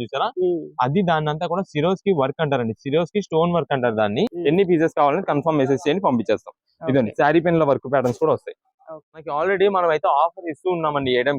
చూసారా? అది దాన్ని అంతా కూడా సిరోస్కి వర్క్ అంటారండి. సిరోస్కి స్టోన్ వర్క్ అంటారు దాన్ని. ఎన్ని పీసెస్ కావాలని కన్ఫర్మ్ మెసేజ్ చేయండి పంపించేస్తాం. ఇదండి. శారీ పెన్లో వర్క్ ప్యాటర్న్స్ కూడా వస్తాయి. మనకి ఆల్రెడీ మనం అయితే ఆఫర్ ఇస్తూ ఉన్నామండి ఏడం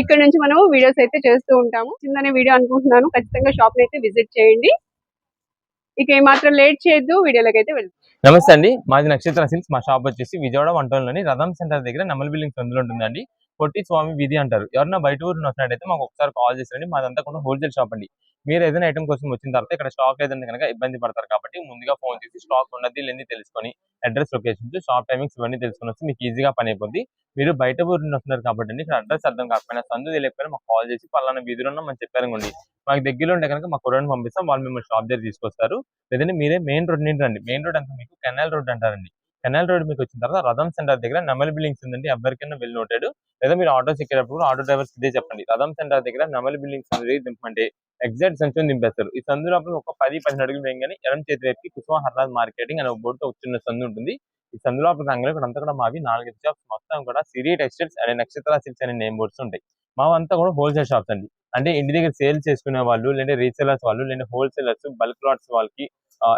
ఇక్కడ నుంచి మనము వీడియోస్ అయితే చేస్తూ ఉంటాము. చిన్ననే వీడియో అనుకుంటున్నాను. ఖచ్చితంగా షాప్ అయితే విజిట్ చేయండి. ఇక ఏమాత్రం లేట్ చేయొద్దు. వీడియోలోకి అయితే వెళ్తాం నమస్తే అండి. మాది నక్షత్ర సిల్క్స్ మా షాప్ వచ్చేసి విజయవాడ వన్లోని రథం సెంటర్ దగ్గర నమల్ బిల్డింగ్ అందులో ఉంటుందండి. పొట్టి స్వామి వీధి అంటారు. ఎవరైనా బయట ఊరు వచ్చినట్టయితే మాకు ఒకసారి కాల్ చేసండి మాదంతా కూడా హోల్సేల్ షాప్ అండి. మీరు ఏదైనా ఐటమ్ కోసం వచ్చిన తర్వాత ఇక్కడ స్టాక్ ఏదైనా కనుక ఇబ్బంది పడతారు కాబట్టి ముందుగా ఫోన్ చేసి స్టాక్ ఉన్నది లేని తెలుసుకొని అడ్రస్ లొకేషన్స్ షాప్ టైమింగ్స్ ఇవన్నీ తెలుసుకొని వచ్చి మీకు ఈజీగా పని అయిపోద్ది. మీరు బయట ఊరు నుండి వస్తున్నారు కాబట్టి ఇక్కడ అడ్రస్ అర్థం కాకపోయినా సందు తెలియకపోయినా మాకు కాల్ చేసి పలానా వీధిలో ఉన్నా మనం చెప్పారనుకోండి మాకు దగ్గరలో ఉంటే కనుక మా కుర్రాడిని పంపిస్తాం. వాళ్ళు మిమ్మల్ని షాప్ దగ్గర తీసుకొస్తారు. లేదంటే మీరే మెయిన్ రోడ్ నుండి రండి. మెయిన్ రోడ్ అంతా మీకు కెనాల్ రోడ్ అంటారండి. కెనాల్ రోడ్ మీకు వచ్చిన తర్వాత రథం సెంటర్ దగ్గర నెమలి బిల్డింగ్స్ ఉందండి. ఎవరికైనా వెళ్ళి నోటాడు. లేదా మీరు ఆటోస్ ఎక్కేటప్పుడు కూడా ఆటో డ్రైవర్స్ ఇదే చెప్పండి. రథం సెంటర్ దగ్గర నెమలి బిల్డింగ్స్ అనేది దింపండి ఎగ్జాక్ట్ సంచుని దింపేస్తారు. ఈ సందు లోపల ఒక పది పదిహేను అడుగులు వేయగానే ఎడం చేతి వైపుకి కుసుమ హర్రాజ్ మార్కెటింగ్ అనే ఒక బోర్డుతో చిన్న సందు ఉంటుంది. ఈ సందు లోపల రంగులు ఇక్కడ అంతా కూడా మావి. నాలుగైదు షాప్స్ మొత్తం కూడా సిరి టెక్స్టైల్స్ అనే నక్షత్ర సిల్క్స్ అనే నేమ్ బోర్డ్స్ ఉంటాయి. మావంతా కూడా హోల్సేల్ షాప్స్ అండి. అంటే ఇంటి దగ్గర సేల్ చేసుకునే వాళ్ళు లేదంటే రీసేలర్స్ వాళ్ళు లేదంటే హోల్సేలర్స్ బల్క్ లాట్స్ వాళ్ళకి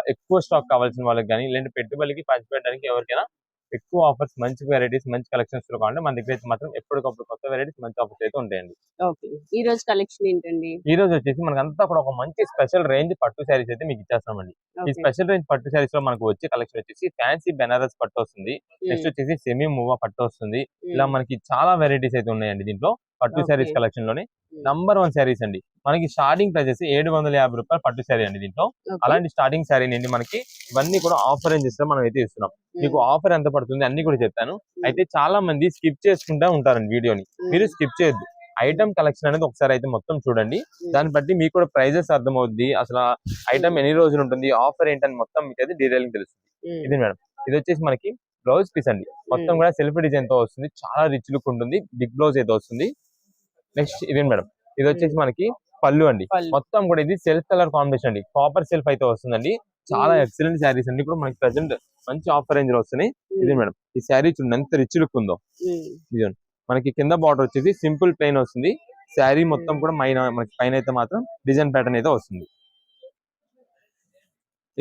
ఎక్కువ స్టాక్ కావాల్సిన వాళ్ళకి కానీ లేదంటే పెట్టుబడికి పంచిపెట్టడానికి ఎవరికైనా ఎక్కువ ఆఫర్స్ మంచి వెరైటీస్ మంచి కలెక్షన్స్లో కావాలంటే మన దగ్గర అయితే మాత్రం ఎప్పటికప్పుడు కొత్త వెరైటీస్ మంచి ఆఫర్స్ అయితే ఉంటాయండి. ఓకే. ఈ రోజు కలెక్షన్ ఏంటండి? ఈ రోజు వచ్చేసి మనకి అంతా కూడా ఒక మంచి స్పెషల్ రేంజ్ పట్టు శారీస్ అయితే మీకు ఇచ్చేస్తామండి. ఈ. స్పెషల్ రేంజ్ పట్టు శారీస్లో మనకు వచ్చే కలెక్షన్ వచ్చేసి ఫ్యాన్సీ బెనారస్ పట్టు వస్తుంది. నెక్స్ట్ వచ్చేసి సెమీ మూవా పట్టు వస్తుంది. ఇలా మనకి చాలా వెరైటీస్ అయితే ఉన్నాయండి దీంట్లో పట్టు. శారీస్ కలెక్షన్లోనే. నంబర్ వన్ శారీస్ అండి. మనకి స్టార్టింగ్ ప్రైస్ ఏడు వందల యాభై రూపాయలు పట్టు శారీ అండి దీంట్లో. అలాంటి స్టార్టింగ్ శారీ అండి మనకి. ఇవన్నీ కూడా ఆఫర్ రేంజెస్లో మనం అయితే ఇస్తున్నాం. మీకు ఆఫర్ ఎంత పడుతుంది అన్ని కూడా చెప్తాను అయితే చాలా మంది స్కిప్ చేసుకుంటా ఉంటారండి వీడియోని. మీరు స్కిప్ చేయొద్దు. ఐటమ్ కలెక్షన్ అనేది ఒకసారి అయితే మొత్తం చూడండి. దాన్ని బట్టి మీకు కూడా ప్రైజెస్ అర్థమవుద్ది. అసలు ఐటమ్ ఎన్ని రోజులు ఉంటుంది ఆఫర్ ఏంటని మొత్తం మీకు అయితే డీటెయిలింగ్ తెలుస్తుంది. ఇది మేడం. ఇది వచ్చేసి మనకి బ్లౌజ్ పీస్ అండి. మొత్తం కూడా సెల్ఫ్ డిజైన్తో వస్తుంది. చాలా రిచ్ లుక్ ఉంటుంది. బిగ్ బ్లౌజ్ అయితే వస్తుంది. నెక్స్ట్ ఇది మేడం. ఇది వచ్చేసి మనకి పళ్ళు అండి. మొత్తం కూడా ఇది సెల్ఫ్ కలర్ కాంబినేషన్ అండి. కాపర్ సెల్ఫ్ అయితే వస్తుందండి. చాలా. ఎక్సలెంట్ శారీస్ అన్ని కూడా మనకి ప్రెసెంట్ మంచి ఆఫర్ రేంజ్లో వస్తున్నాయి. ఇది మేడం. ఈ శారీ చూడండి ఎంత రిచ్ లుక్ ఉందో. మనకి కింద బార్డర్ వచ్చేసి సింపుల్ ప్లెయిన్ వస్తుంది. శారీ మొత్తం కూడా పైన మనకి పైన అయితే మాత్రం డిజైన్ ప్యాటర్న్ అయితే వస్తుంది.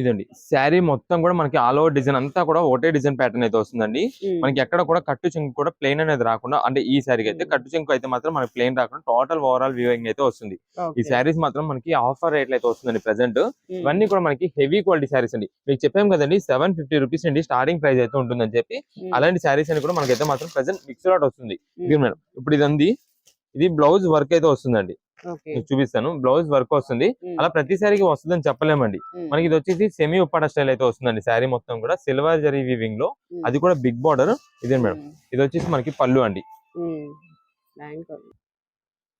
ఇదండి. శారీ మొత్తం కూడా మనకి ఆల్ ఓవర్ డిజైన్ అంతా కూడా ఒకటే డిజైన్ ప్యాటర్న్ అయితే వస్తుందండి. మనకి ఎక్కడ కూడా కట్టు చెంగు కూడా ప్లెయిన్ అనేది రాకుండా అంటే ఈ శారీకి అయితే. కట్టు చెంగు అయితే మాత్రం మనకి ప్లెయిన్ రాకుండా టోటల్ ఓవరాల్ వ్యూయింగ్ అయితే వస్తుంది. ఈ శారీస్ మాత్రం మనకి ఆఫర్ రేట్లు అయితే వస్తుందండి ప్రెసెంట్ ఇవన్నీ కూడా మనకి హెవీ క్వాలిటీ శారీస్ అండి. మీకు చెప్పాం కదండి సెవెన్ ఫిఫ్టీ రూపీస్ అండి స్టార్టింగ్ ప్రైస్ అయితే ఉంటుందని చెప్పి అలాంటి శారీస్ అని కూడా మనకైతే మాత్రం ప్రెసెంట్ మిక్స్ అవుట్ వస్తుంది. ఇప్పుడు ఇది ఉంది ఇది బ్లౌజ్ వర్క్ అయితే వస్తుందండి. చూపిస్తాను. బ్లౌజ్ వర్క్ వస్తుంది. అలా ప్రతి శారీకి వస్తుందని చెప్పలేమండి. మనకి ఇది వచ్చేసి సెమీ ఉప్పాడ స్టైల్ అయితే వస్తుందండి శారీ మొత్తం కూడా. సిల్వర్ జరీ వీవింగ్లో. అది కూడా బిగ్ బార్డర్. ఇదే మేడం. ఇది వచ్చేసి మనకి పళ్ళు అండి.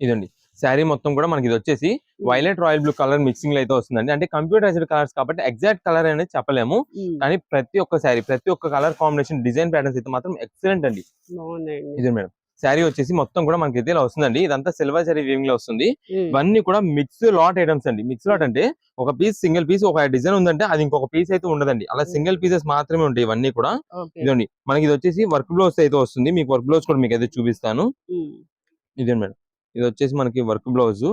ఇదండి. శారీ మొత్తం కూడా మనకి ఇది వచ్చేసి వైలెట్ రాయల్ బ్లూ కలర్ మిక్సింగ్లో అయితే వస్తుందండి. అంటే కంప్యూటరైజ్డ్ కలర్స్ కాబట్టి ఎగ్జాక్ట్ కలర్ అనేది చెప్పలేము. కానీ ప్రతి ఒక్క శారీ ప్రతి ఒక్క కలర్ కాంబినేషన్ డిజైన్ ప్యాటర్న్స్ అయితే మాత్రం ఎక్సలెంట్ అండి. ఇది మేడం. శారీ వచ్చేసి మొత్తం కూడా మనకి అయితే ఇలా వస్తుందండి. ఇదంతా సిల్వర్ జరీ వీవింగ్లో వస్తుంది. ఇవన్నీ కూడా మిక్స్ లాట్ ఐటమ్స్ అండి. మిక్స్ లాట్ అంటే ఒక పీస్ సింగిల్ పీస్ ఒక డిజైన్ ఉందంటే అది ఇంకొక పీస్ అయితే ఉండదండి. అలా సింగిల్ పీసెస్ మాత్రమే ఉంటాయి ఇవన్నీ కూడా. ఇదండి మనకి ఇది వచ్చేసి వర్క్ బ్లౌజ్ అయితే వస్తుంది. మీకు వర్క్ బ్లౌజ్ కూడా మీకు అయితే చూపిస్తాను. ఇదే మేడం. ఇది వచ్చేసి మనకి work blouse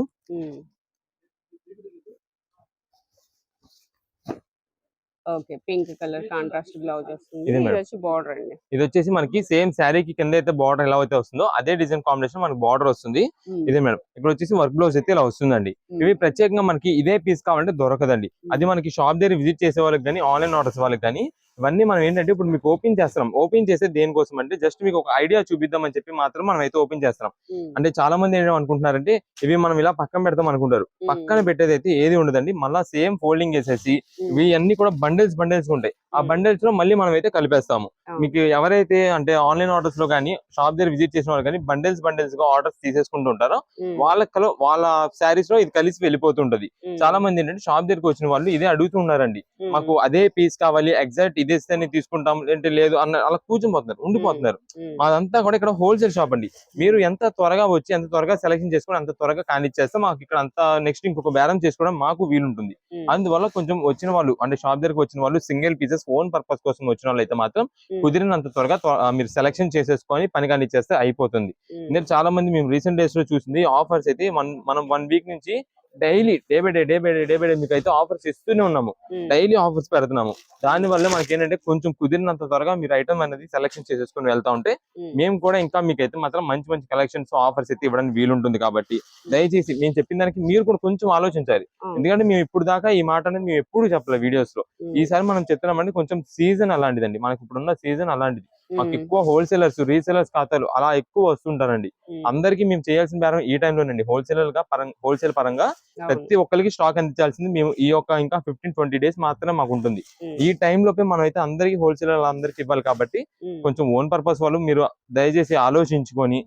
okay. Pink colour contrast blouse వస్తుంది. ఇది. వచ్చి బార్డర్ అండి. ఇది వచ్చేసి మనకి సేమ్ శారీకి కింద అయితే బార్డర్ ఎలా అయితే వస్తుందో అదే డిజైన్ కాంబినేషన్ మనకి బార్డర్ వస్తుంది. ఇదే మేడం. ఇక్కడ వచ్చేసి వర్క్ బ్లౌజ్ అయితే ఇలా వస్తుందండి. ఇవి ప్రత్యేకంగా మనకి ఇదే పీస్ కావాలంటే దొరకదండి. అది మనకి షాప్ దగ్గర విజిట్ చేసే వాళ్ళకి కానీ ఆన్లైన్ ఆర్డర్స్ వాళ్ళకి కానీ ఇవన్నీ మనం ఏంటంటే ఇప్పుడు మీకు ఓపెన్ చేస్తున్నాం. ఓపెన్ చేసే దేనికోసం అంటే జస్ట్ మీకు ఒక ఐడియా చూపిద్దామని చెప్పి మాత్రం మనం అయితే ఓపెన్ చేస్తున్నాం. అంటే చాలా మంది ఏం అనుకుంటున్నారంటే ఇవి మనం ఇలా పక్కన పెడతాం అనుకుంటారు. పక్కన పెట్టేది అయితే ఏది ఉండదండి. మళ్ళీ సేమ్ ఫోల్డింగ్ చేసేసి ఇవి అన్ని కూడా బండిల్స్ బండిల్స్ ఉంటాయి. ఆ. బండిల్స్లో మళ్ళీ మనం అయితే కలిపేస్తాము. మీకు ఎవరైతే అంటే ఆన్లైన్ ఆర్డర్స్లో కానీ షాప్ దగ్గర విజిట్ చేసిన వాళ్ళు కానీ బండిల్స్ బండిల్స్గా ఆర్డర్స్ తీసేసుకుంటూ ఉంటారో వాళ్ళ వాళ్ళ శారీస్లో ఇది కలిసి వెళ్ళిపోతుంటది. చాలా మంది ఏంటంటే షాప్ దగ్గరికి వచ్చిన వాళ్ళు ఇదే అడుగుతున్నారండి మాకు అదే పీస్ కావాలి ఎగ్జాక్ట్ ఇదే ఇస్తేనే తీసుకుంటాం అంటే లేదు అన్న అలా కూర్చుని ఉండిపోతున్నారు. మాదంతా కూడా ఇక్కడ హోల్సేల్ షాప్ అండి. మీరు ఎంత త్వరగా వచ్చి ఎంత త్వరగా సెలెక్షన్ చేసుకుని అంత త్వరగా కానిచ్చేస్తే మాకు ఇక్కడ అంత నెక్స్ట్ ఇంకొక బేరం చేసుకోవడం మాకు వీలుంటుంది. అందువల్ల కొంచెం వచ్చిన వాళ్ళు అంటే షాప్ దగ్గరకు వచ్చిన వాళ్ళు సింగిల్ పీసెస్ ఓన్ పర్పస్ కోసం వచ్చిన వాళ్ళు అయితే మాత్రం కుదిరినంత త్వరగా మీరు సెలెక్షన్ చేసేసుకొని పని కానిచ్చేస్తే అయిపోతుంది. ఎందుకంటే చాలా మంది మేము రీసెంట్ డేస్లో చూసింది ఆఫర్స్ అయితే మనం వన్ వీక్ నుంచి daily day by day day by day day by day మీకు అయితే ఆఫర్స్ ఇస్తూనే ఉన్నాము. డైలీ ఆఫర్స్ పెడుతున్నాము. దాని వల్ల మనకి ఏంటంటే కొంచెం కుదిరినంత త్వరగా మీరు ఐటమ్ అనేది సెలెక్షన్ చేసేసుకొని వెళ్తా ఉంటే మేము. కూడా ఇంకా మీకు అయితే మాత్రం మంచి మంచి కలెక్షన్స్ ఆఫర్స్ అయితే ఇవ్వడానికి వీలుంటుంది కాబట్టి దయచేసి మేము చెప్పిన దానికి మీరు కూడా కొంచెం ఆలోచించాలి. ఎందుకంటే మేము ఇప్పుడు దాకా ఈ మాట అనేది మేము ఎప్పుడు చెప్పలేదు వీడియోస్లో ఈసారి మనం చెప్తున్నామంటే కొంచెం సీజన్ అలాంటిదండి. మనకి ఇప్పుడున్న సీజన్ అలాంటిది. మాకు ఎక్కువ హోల్సేలర్స్ రీసేలర్స్ ఖాతాలు అలా ఎక్కువ వస్తుంటారండి. అందరికీ మేము చేయాల్సిన బేరం ఈ టైంలోనండి. హోల్సేలర్గా పరంగా హోల్సేల్ పరంగా. ప్రతి ఒక్కరికి స్టాక్ అందించాల్సింది మేము ఈ యొక్క ఇంకా ఫిఫ్టీన్ ట్వంటీ డేస్ మాత్రమే మాకు ఉంటుంది ఈ టైం లోపే మనం అయితే అందరికి హోల్సేలర్ అందరికి ఇవ్వాలి కాబట్టి కొంచెం ఓన్ పర్పస్ వాళ్ళు మీరు దయచేసి ఆలోచించుకొని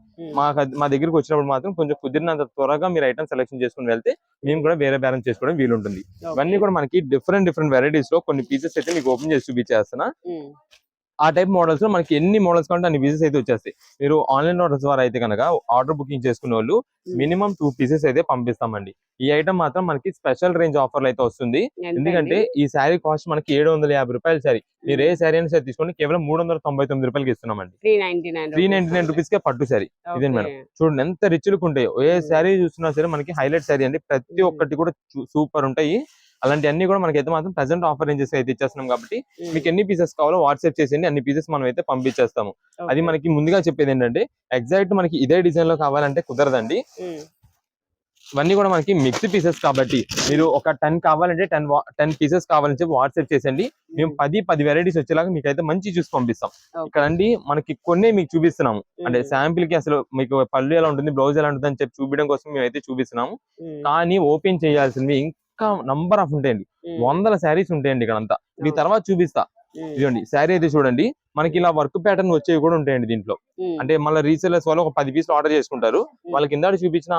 అది- మా దగ్గరికి వచ్చినప్పుడు మాత్రం కొంచెం కుదిరినంత త్వరగా మీరు ఐటమ్ సెలెక్షన్ చేసుకుని వెళ్తే మేము కూడా వేరే బేరం చేసుకోవడం వీలుంటుంది. ఇవన్నీ కూడా మనకి డిఫరెంట్ డిఫరెంట్ వెరైటీస్లో కొన్ని పీసెస్ అయితే మీకు ఓపెన్ చేసి చూపించేస్తున్నా. ఆ టైప్ మోడల్స్లో మనకి ఎన్ని మోడల్స్ కావాలంటే అన్ని పీసెస్ అయితే వచ్చేస్తాయి. మీరు ఆన్లైన్ ఆర్డర్స్ ద్వారా అయితే కనుక ఆర్డర్ బుకింగ్ చేసుకునే వాళ్ళు మినిమం టూ పీసెస్ అయితే పంపిస్తామండి. ఈ ఐటమ్ మాత్రం మనకి స్పెషల్ రేంజ్ ఆఫర్లు అయితే వస్తుంది. ఎందుకంటే? ఈ శారీ కాస్ట్ మనకి ఏడు వందల యాభై రూపాయల శారీ మీరు ఏ శారీ అయినా సరే తీసుకోండి కేవలం మూడు వందల తొంభై తొమ్మిది రూపాయలకి ఇస్తున్నామండి. 399 త్రీ నైన్టీ నైన్ రూపీస్ కే పట్టు శారీ ఇదే మేడం. చూడండి ఎంత రిచ్ లుక్ ఉంటాయో. ఏ. శారీ చూస్తున్నా సరే మనకి హైలైట్ శారీ అండి. ప్రతి. ఒక్కటి కూడా సూపర్ ఉంటాయి. అలాంటి అన్ని కూడా మనకి అయితే మాత్రం ప్రెసెంట్ ఆఫర్ రేంజెస్ అయితే ఇచ్చేస్తున్నాం కాబట్టి మీకు ఎన్ని పీసెస్ కావాలో వాట్సాప్ చేసేయండి అన్ని పీసెస్ మనం అయితే పంపించేస్తాము. అది మనకి ముందుగా చెప్పేది ఏంటంటే ఎగ్జాక్ట్ మనకి ఇదే డిజైన్లో కావాలంటే కుదరదండి. ఇవన్నీ కూడా మనకి మిక్స్ పీసెస్ కాబట్టి మీరు ఒక టెన్ కావాలంటే టెన్ టెన్ పీసెస్ కావాలని చెప్పి వాట్సాప్ చేసండి మేము పది పది వెరైటీస్ వచ్చేలాగా మీకు అయితే మంచి చూసి పంపిస్తాం. ఇక్కడ అండి మనకి కొన్ని మీకు చూపిస్తున్నాము. అంటే శాంపిల్కి అసలు మీకు పళ్ళు ఎలా ఉంటుంది బ్లౌజ్ ఎలా ఉంటుంది అని చెప్పి చూపించడం కోసం మేము అయితే చూపిస్తున్నాము కానీ ఓపెన్ చేయాల్సింది ఇంకా నంబర్ ఆఫ్ ఉంటాయండి. వందల శారీస్ ఉంటాయండి ఇక్కడ అంతా మీ తర్వాత చూపిస్తా. ఇదిగోండి శారీ అయితే చూడండి. మనకి ఇలా వర్క్ ప్యాటర్న్ వచ్చేవి కూడా ఉంటాయండి దీంట్లో. అంటే మళ్ళీ రీసెలర్స్ వాళ్ళు ఒక పది పీసులు ఆర్డర్ చేసుకుంటారు. వాళ్ళకి కింద చూపించిన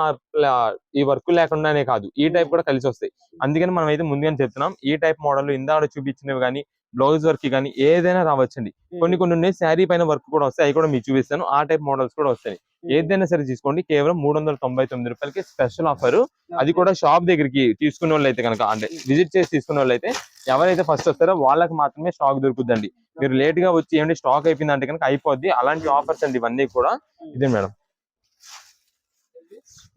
ఈ వర్క్ లేకుండానే కాదు. ఈ టైప్ కూడా కలిసి వస్తాయి. అందుకని మనం అయితే ముందుగానే చెప్తున్నాం. ఈ టైప్ మోడల్ ఇందాక చూపించినవి కానీ బ్లౌజ్ వర్క్ కానీ ఏదైనా రావచ్చండి. కొన్ని కొన్ని ఉన్నాయి శారీ పైన వర్క్ కూడా వస్తాయి. అవి కూడా మీకు చూపిస్తాను. ఆ టైప్ మోడల్స్ కూడా వస్తాయి. ఏదైనా సరే తీసుకోండి. కేవలం మూడు వందల తొంభై తొమ్మిది రూపాయలకి స్పెషల్ ఆఫర్. అది కూడా షాప్ దగ్గరికి తీసుకునే వాళ్ళు అయితే కనుక అంటే విజిట్ చేసి తీసుకునే వాళ్ళు అయితే ఎవరైతే ఫస్ట్ వస్తారో వాళ్ళకి మాత్రమే స్టాక్ దొరుకుతుందండి మీరు లేట్గా వచ్చి ఏమంటే స్టాక్ అయిపోయింది అంటే కనుక అయిపోద్ది. అలాంటి ఆఫర్స్ అండి ఇవన్నీ కూడా. ఇదే మేడం.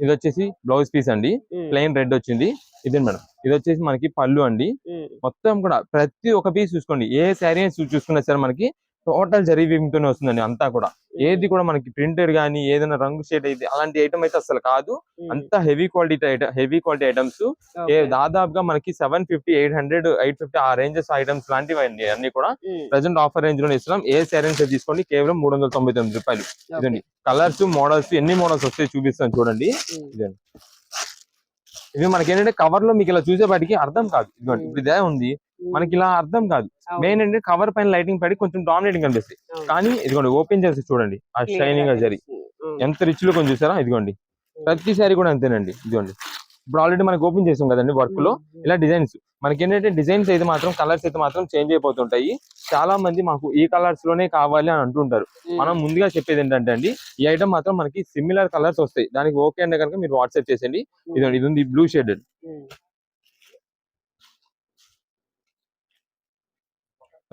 ఇది వచ్చేసి బ్లౌజ్ పీస్ అండి. ప్లెయిన్ రెడ్ వచ్చింది. ఇదే మేడం. ఇది వచ్చేసి మనకి పళ్ళు అండి. మొత్తం కూడా ప్రతి ఒక్క పీస్ చూసుకోండి. ఏ శారీ చూసుకున్నా సరే మనకి టోటల్ జరీ తోనే వస్తుందండి అంతా కూడా. ఏది కూడా మనకి ప్రింటెడ్ గానీ ఏదైనా రంగు షేడ్ అయితే అలాంటి ఐటమ్ అయితే అసలు కాదు. అంతా heavy quality heavy quality items దాదాపుగా మనకి seven fifty eight hundred eight fifty ఆ రేంజెస్ ఐటమ్స్ లాంటివి అండి అన్ని కూడా. ప్రెసెంట్ ఆఫర్ రేంజ్లో ఇస్తున్నాం. ఏ శారీస్ తీసుకోండి కేవలం మూడు వందల తొంభై తొమ్మిది రూపాయలు. ఇదండి. కలర్స్ మోడల్స్ ఎన్ని మోడల్స్ వస్తాయి చూపిస్తాను చూడండి. ఇదండి. ఇవి మనకి ఏంటంటే కవర్లో మీకు ఇలా చూసేపాటికి అర్థం కాదు. ఇదిగోండి ఇప్పుడు ఇదే ఉంది. మనకి ఇలా అర్థం కాదు. మెయిన్ ఏంటంటే కవర్ పైన లైటింగ్ పడి కొంచెం డామినేటింగ్ కనిపిస్తాయి కానీ ఇదిగోండి ఓపెన్ చేసి చూడండి. ఆ షైనింగ్ జరి ఎంత రిచ్లో కొంచెం చూసారా? ఇదిగోండి. ప్రతి సారీ కూడా అంతేనండి. ఇదిగోండి. ఇప్పుడు ఆల్రెడీ మనకి ఓపెన్ చేసాం కదండి వర్క్లో. ఇలా డిజైన్స్ మనకి ఏంటంటే డిజైన్స్ అయితే మాత్రం కలర్స్ అయితే మాత్రం చేంజ్ అయిపోతుంటాయి. చాలా మంది మాకు ఈ కలర్స్లోనే కావాలి అని అంటుంటారు. మనం ముందుగా చెప్పేది ఏంటంటే అండి ఈ ఐటమ్ మాత్రం మనకి సిమిలర్ కలర్స్ వస్తాయి. దానికి ఓకే అంటే కనుక మీరు వాట్సాప్ చేసేయండి. ఇదండి ఇది ఉంది బ్లూ షేడ్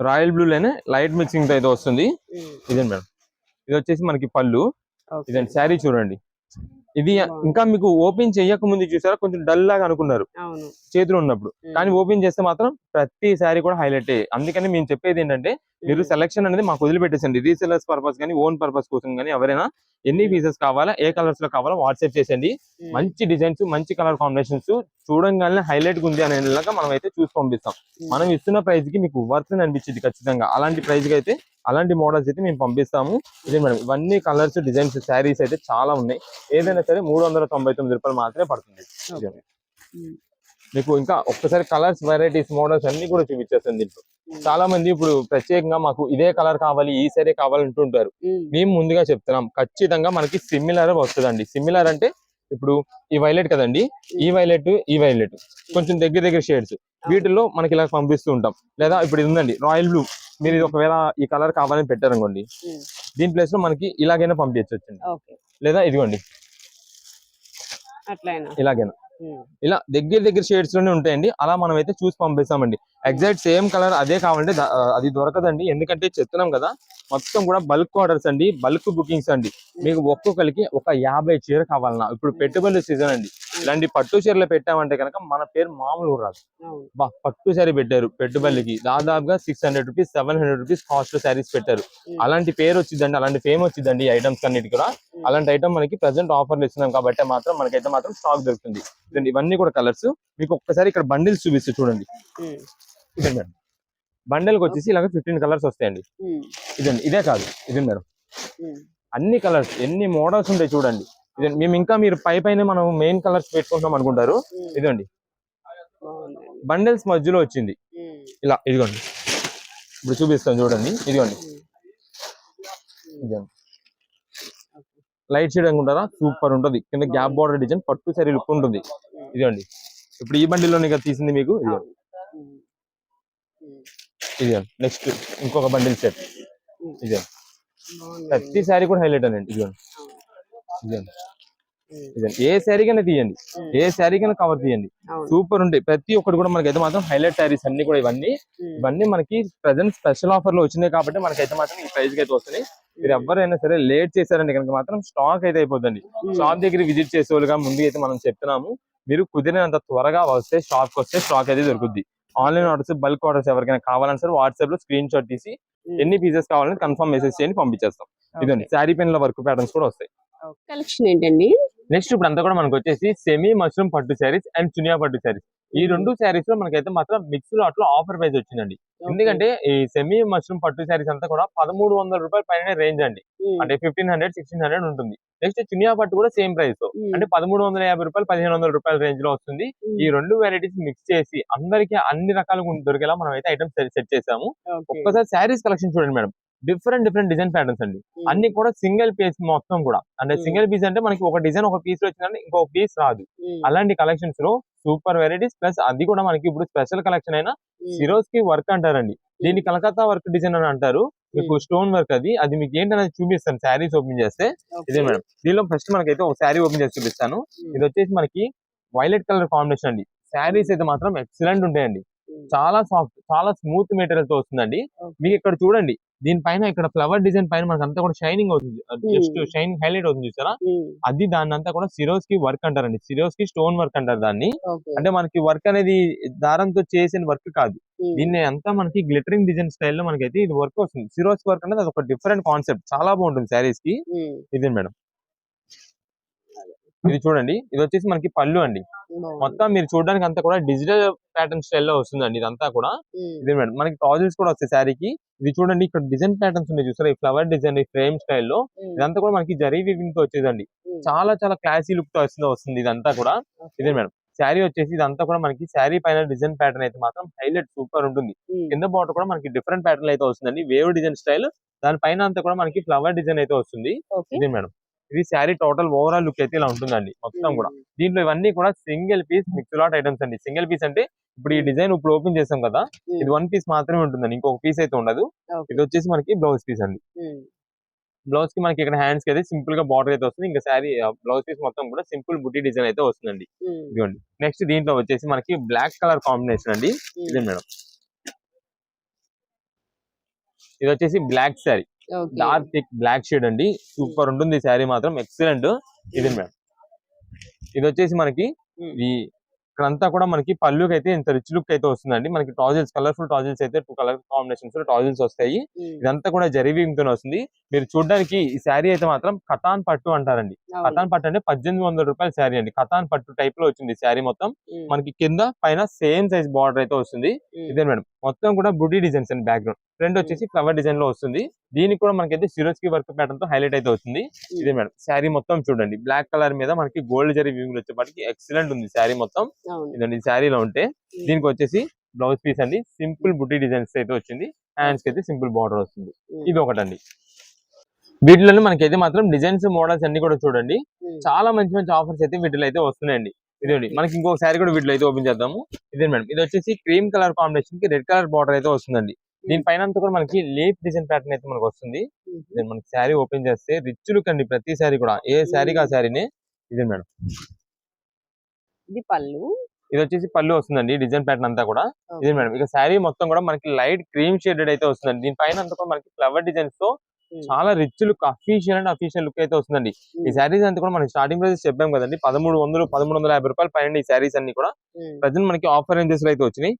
రాయల్ బ్లూ లోనే లైట్ మిక్సింగ్తో అయితే వస్తుంది. ఇదండి మేడం. ఇది వచ్చేసి మనకి పళ్ళు. ఇదండి శారీ చూడండి. ఇది. ఇంకా మీకు ఓపెన్ చేయక ముందు చూసారా? కొంచెం డల్ లాగా అనుకున్నారు. చేతిలో ఉన్నప్పుడు. కానీ ఓపెన్ చేస్తే మాత్రం ప్రతి శారీ కూడా హైలైట్ అందుకని మేము చెప్పేది ఏంటంటే మీరు. సెలక్షన్ అనేది మాకు వదిలిపెట్టేసండి రీసెలర్స్ పర్పస్ కానీ ఓన్ పర్పస్ కోసం కానీ ఎవరైనా ఎన్ని పీసెస్ కావాలా ఏ కలర్స్లో కావాలో వాట్సాప్ చేసేయండి. మంచి డిజైన్స్ మంచి కలర్ కాంబినేషన్స్ చూడంగానే హైలైట్ ఉంది అనేలాగా మనం అయితే చూసి పంపిస్తాం. మనం ఇస్తున్న ప్రైస్కి మీకు వర్త్ అనిపించింది ఖచ్చితంగా. అలాంటి ప్రైస్కి అయితే అలాంటి మోడల్స్ అయితే మేము పంపిస్తాము. ఇదే మేడం ఇవన్నీ కలర్స్ డిజైన్స్ శారీస్ అయితే చాలా ఉన్నాయి. ఏదైనా సరే మూడు వందల తొంభై తొమ్మిది రూపాయలు మాత్రమే పడుతుంది. మీకు ఇంకా ఒక్కసారి కలర్స్ వెరైటీస్ మోడల్స్ అన్ని కూడా చూపించేస్తుంది దీంట్లో. చాలా మంది ఇప్పుడు ప్రత్యేకంగా మాకు ఇదే కలర్ కావాలి ఈ సరే కావాలంటుంటారు. మేము. ముందుగా చెప్తున్నాం ఖచ్చితంగా మనకి సిమిలర్ వస్తుందండి. సిమిలర్ అంటే ఇప్పుడు ఈ వైలెట్ కదండి ఈ వైలెట్ ఈ వైలెట్ కొంచెం దగ్గర దగ్గర షేడ్స్ వీటిల్లో మనకి ఇలా పంపిస్తూ ఉంటాం. లేదా ఇప్పుడు ఇది ఉందండి రాయల్ బ్లూ మీరు ఇది ఒకవేళ ఈ కలర్ కావాలని పెట్టారనుకోండి. దీని ప్లేస్లో మనకి ఇలాగైనా పంపించవచ్చు లేదా ఇదిగోండి. ఇలాగైనా. Hmm. ఇలా దగ్గర దగ్గర షేడ్స్లోనే ఉంటాయండి. అలా మనం అయితే చూసి పంపిస్తామండి. ఎగ్జాక్ట్ సేమ్ కలర్ అదే కావాలంటే అది దొరకదండి. ఎందుకంటే చెప్తున్నాం కదా మొత్తం కూడా బల్క్ ఆర్డర్స్ అండి బల్క్ బుకింగ్స్ అండి. మీకు ఒక్కొక్కరికి ఒక యాభై చీర కావాలన్నా ఇప్పుడు పెట్టుబడి సీజన్ అండి. ఇలాంటి పట్టు చీరలు పెట్టామంటే కనుక మన పేరు మామూలు రాదు. బా పట్టు శారీ పెట్టారు పెట్టుబడికి దాదాపుగా six hundred rupees seven hundred rupees cost sarees పెట్టారు. అలాంటి పేరు వచ్చిందండి అలాంటి ఫేమ్ వచ్చిందండి ఈ ఐటమ్స్ అన్నిటి కూడా. అలాంటి ఐటమ్ మనకి ప్రెసెంట్ ఆఫర్లు ఇస్తున్నాం కాబట్టి మాత్రం మనకైతే మాత్రం స్టాక్ దొరుకుతుంది. ఇదండి ఇవన్నీ కూడా కలర్స్ మీకు ఒక్కసారి ఇక్కడ బండిల్స్ చూపిస్తే చూడండి. ఇదండి మేడం. బండిల్కి వచ్చేసి ఇలాగ ఫిఫ్టీన్ కలర్స్ వస్తాయండి. ఇదండి ఇదే కాదు. ఇదండి మేడం. అన్ని కలర్స్ ఎన్ని మోడల్స్ ఉంటాయి చూడండి. ఇదండి. మేము ఇంకా మీరు పై పైన మనం మెయిన్ కలర్స్ పెట్టుకుంటాం అనుకుంటారు. ఇదండి. బండిల్స్ మధ్యలో వచ్చింది. ఇలా ఇదిగోండి. ఇప్పుడు చూపిస్తాను చూడండి. ఇదిగోండి. లైట్ షేడ్ అనుకుంటారా? సూపర్ ఉంటుంది. కింద గ్యాప్ బార్డర్ డిజైన్ పట్టు సరీ లుక్ ఉంటుంది. ఇదిగోండి. ఇప్పుడు ఈ బండిలోనే కదా తీసింది మీకు. ఇదిగోండి. ఇదిగోండి. నెక్స్ట్ ఇంకొక బండిల్ సెట్. ఇదిగోండి. బాగుందండి. ప్రతి శారీ కూడా హైలైట్ ఉమ్. ఇదిగోండి. ఏ శారీ కన్నా తీయండి. ఏ శారీ కన్నా కవర్ తీయండి. సూపర్ ఉంటాయి. ప్రతి ఒక్కటి కూడా మనకైతే మాత్రం హైలైట్ శారీస్ అన్ని కూడా ఇవన్నీ. ఇవన్నీ మనకి ప్రజెంట్ స్పెషల్ ఆఫర్లో వచ్చినాయి కాబట్టి మనకైతే మాత్రం ఈ ప్రైస్కి అయితే వస్తున్నాయి. మీరు ఎవరైనా సరే లేట్ చేశారంటే కనుక మాత్రం స్టాక్ అయితే అయిపోతుంది. షాప్ దగ్గర విజిట్ చేసే వాళ్ళుగా ముందు అయితే మనం చెప్తున్నాము. మీరు కుదిరినంత త్వరగా వస్తే షాప్కి వస్తే స్టాక్ అయితే దొరుకుద్ది. ఆన్లైన్ ఆర్డర్స్ బల్క్ ఆర్డర్స్ ఎవరికైనా కావాలని సరే వాట్సాప్లో స్క్రీన్ షాట్ తీసి. ఎన్ని పీసెస్ కావాలని కన్ఫర్మ్ మెసేజ్ చేయండి పంపించేస్తాం. ఇదండి. శారీ పెన్లో వర్క్ ప్యాటర్న్స్ కూడా వస్తాయి. కలెక్షన్ ఏంటండి? నెక్స్ట్ ఇప్పుడు అంతా కూడా మనకు వచ్చేసి సెమీ మష్రూమ్ పట్టు శారీస్ అండ్ చునియా పట్టు శారీస్ ఈ రెండు శారీస్లో మనకైతే మాత్రం మిక్స్ లాట్లో ఆఫర్ ప్రైస్ వచ్చిందండి. ఎందుకంటే ఈ సెమీ మష్రూమ్ పట్టు శారీస్ అంతా కూడా పదమూడు వందల రూపాయల పైన రేంజ్ అండి. ఉమ్. అంటే ఫిఫ్టీన్ హండ్రెడ్ సిక్స్టీన్ హండ్రెడ్ ఉంటుంది. నెక్స్ట్ చునియా పట్టు కూడా సేమ్ ప్రైస్ ఉమ్. అంటే పదమూడు వందల యాభై రూపాయలు పదిహేను వందల రూపాయల రేంజ్లో వస్తుంది. ఈ రెండు వెరైటీస్ మిక్స్ చేసి అందరికి అన్ని రకాలుగా దొరికేలా మనం అయితే ఐటమ్స్ సెట్ చేసాము. ఒక్కసారి శారీస్ కలెక్షన్ చూడండి madam. Different different design patterns అండి. అన్ని కూడా సింగిల్ పీస్ మొత్తం కూడా అంటే. సింగిల్ పీస్ అంటే మనకి ఒక డిజైన్ ఒక పీస్లో వచ్చిందంటే ఇంకొక పీస్ రాదు. అలాంటి కలెక్షన్స్లో సూపర్ వెరైటీస్ ప్లస్ అది కూడా మనకి ఇప్పుడు స్పెషల్ కలెక్షన్ అయినా. సిరోస్కి వర్క్ అంటారండి దీన్ని కలకత్తా వర్క్ డిజైన్ అని అంటారు మీకు. స్టోన్ వర్క్ అది అది మీకు ఏంటనేది చూపిస్తాను శారీస్ ఓపెన్ చేస్తే. ఇదే మేడం దీనిలో ఫస్ట్ మనకైతే ఒక శారీ ఓపెన్ చేసి చూపిస్తాను. ఇది వచ్చేసి మనకి వైలెట్ కలర్ కాంబినేషన్ అండి శారీస్ అయితే మాత్రం ఎక్సలెంట్ ఉంటాయండి. చాలా సాఫ్ట్ చాలా స్మూత్ మెటీరియల్తో వస్తుందండి. మీకు ఇక్కడ చూడండి దీనిపైన ఇక్కడ ఫ్లవర్ డిజైన్ పైన మనకు అంతా కూడా షైనింగ్ అవుతుంది జస్ట్ Hmm. షైనింగ్ హైలైట్ అవుతుంది చూసారా ఉమ్. అది దాన్ని అంతా కూడా సిరోస్కి వర్క్ అంటారండి సిరోస్కి స్టోన్ వర్క్ అంటారు దాన్ని. అంటే మనకి వర్క్ అనేది దారంతో చేసిన వర్క్ కాదు ఉమ్. దీన్ని అంతా మనకి గ్లిటరింగ్ డిజైన్ స్టైల్లో మనకైతే ఇది వర్క్ వస్తుంది సిరోస్ వర్క్ అనేది అది ఒక డిఫరెంట్ కాన్సెప్ట్ చాలా బాగుంటుంది శారీస్కి. ఇది మేడం ఇది చూడండి. ఇది వచ్చేసి మనకి పళ్ళు అండి. మొత్తం మీరు చూడడానికి అంతా కూడా డిజిటల్ ప్యాటర్న్ స్టైల్లో వస్తుందండి ఇదంతా కూడా. ఇదే మేడం. మనకి టాజిల్స్ కూడా వస్తాయి శారీకి. ఇది చూడండి ఇక్కడ డిజైన్ ప్యాటర్న్స్ ఉన్నాయి చూసారా? ఈ ఫ్లవర్ డిజైన్ ఈ ఫ్రేమ్ స్టైల్లో. ఇదంతా కూడా మనకి జరీ వీవింగ్తో వచ్చేదండి. చాలా చాలా క్లాసీ లుక్తో వస్తుంది వస్తుంది ఇదంతా కూడా. ఇదే మేడం. శారీ వచ్చేసి ఇదంతా కూడా మనకి శారీ పైన డిజైన్ ప్యాటర్న్ అయితే మాత్రం హైలైట్ సూపర్ ఉంటుంది. కింద బార్డర్ కూడా మనకి డిఫరెంట్ ప్యాటర్న్ అయితే వస్తుందండి. Wave design style. దాని పైన అంతా కూడా మనకి ఫ్లవర్ డిజైన్ అయితే వస్తుంది. ఇదే మేడం. ఇది శారీ టోటల్ ఓవరాల్ లుక్ అయితే ఇలా ఉంటుందండి మొత్తం కూడా. దీంట్లో ఇవన్నీ కూడా single piece mix lot items అండి సింగిల్ పీస్ అంటే ఇప్పుడు ఈ డిజైన్ ఇప్పుడు ఓపెన్ చేసాం కదా. ఇది వన్ పీస్ మాత్రమే ఉంటుందండి ఇంకొక పీస్ అయితే ఉండదు. ఇది వచ్చేసి మనకి బ్లౌజ్ పీస్ అండి. బ్లౌజ్కి మనకి ఇక్కడ హ్యాండ్స్కి అయితే సింపుల్గా బార్డర్ అయితే వస్తుంది ఇంకా శారీ బ్లౌజ్ పీస్ మొత్తం కూడా సింపుల్ బుట్టి డిజైన్ అయితే వస్తుందండి. ఇదిగోండి నెక్స్ట్ దీంట్లో వచ్చేసి మనకి బ్లాక్ కలర్ కాంబినేషన్ అండి. ఇదే మేడం ఇది వచ్చేసి black saree. Dark thick black shade అండి. సూపర్ ఉంటుంది. ఈ శారీ మాత్రం ఎక్సలెంట్ ఇది మేడం. ఇది వచ్చేసి మనకి Hmm. ఈ ఇక్కడంతా కూడా మనకి పళ్ళుకి అయితే ఇంత రిచ్ లుక్ అయితే వస్తుందండి. మనకి టాజిల్స్ కలర్ఫుల్ టాజిల్స్ అయితే టూ కలర్ కాంబినేషన్స్లో టాజిల్స్ వస్తాయి. ఇదంతా కూడా జరీవింగ్తో వస్తుంది. మీరు చూడడానికి ఈ శారీ అయితే మాత్రం కటాన్ పట్టు అంటారండి. కటాన్ పట్టు అంటే పద్దెనిమిది వందల రూపాయల శారీ అండి. కటాన్ పట్టు టైప్లో వచ్చింది శారీ మొత్తం. మనకి కింద పైన సేమ్ సైజ్ బార్డర్ అయితే వస్తుంది. ఇదే మేడం. మొత్తం కూడా బుటీ డిజైన్స్ అండి బ్యాక్గ్రౌండ్ ఫ్రంట్ వచ్చేసి ఫ్లవర్ డిజైన్లో వస్తుంది. దీనికి కూడా మనకైతే సిరోస్కి వర్క్ ప్యాటర్న్తో హైలైట్ అయితే వస్తుంది. ఇదే మేడం. శారీ మొత్తం చూడండి. బ్లాక్ కలర్ మీద మనకి గోల్డ్ జరీ వ్యూంగ్ వచ్చేప్పటికి ఎక్సలెంట్ ఉంది శారీ మొత్తం. ఇదండి శారీలో ఉంటే. దీనికి వచ్చేసి బ్లౌజ్ పీస్ అండి. సింపుల్ బుటీ డిజైన్స్ అయితే వచ్చింది. హ్యాండ్స్కి అయితే సింపుల్ బార్డర్ వస్తుంది. ఇది ఒకటండి. వీటిలోనే మనకైతే మాత్రం డిజైన్స్ మోడల్స్ అన్ని కూడా చూడండి. చాలా మంచి మంచి ఆఫర్స్ అయితే వీటిలో అయితే వస్తున్నాయండి. ఇదండి మనకి ఇంకొక శారీ కూడా వీటిలో అయితే ఓపెన్ చేద్దాము. ఇదే మేడం ఇది వచ్చేసి క్రీమ్ కలర్ కాంబినేషన్కి రెడ్ కలర్ బార్డర్ అయితే వస్తుందండి. దీని పైన అంతా కూడా మనకి లీఫ్ డిజైన్ ప్యాటర్న్ అయితే మనకు వస్తుంది. ఇదే మనకి శారీ ఓపెన్ చేస్తే రిచ్ లుక్ అండి ప్రతి శారీ కూడా. ఏ శారీకి ఆ శారీనే? ఇదే మేడం ఇది పళ్ళు. ఇది వచ్చేసి పళ్ళు వస్తుందండి డిజైన్ ప్యాటర్న్ అంతా కూడా. ఇదే మేడం ఇక శారీ మొత్తం కూడా మనకి లైట్ క్రీమ్ షేడెడ్ అయితే వస్తుందండి. దీని పైన అంతా కూడా మనకి ఫ్లవర్ డిజైన్స్తో చాలా rich look official and official look అయితే వస్తుందండి. ఈ శారీస్ అంతా కూడా మనం స్టార్టింగ్ ప్రైస్ చెప్పాం కదండి. పదమూడు వందలు పదమూడు వందల యాభై రూపాయలు పైన ఈ శారీస్ అన్ని కూడా ప్రజెంట్ మనకి ఆఫర్ రేంజెస్లో అయితే వచ్చినాయి.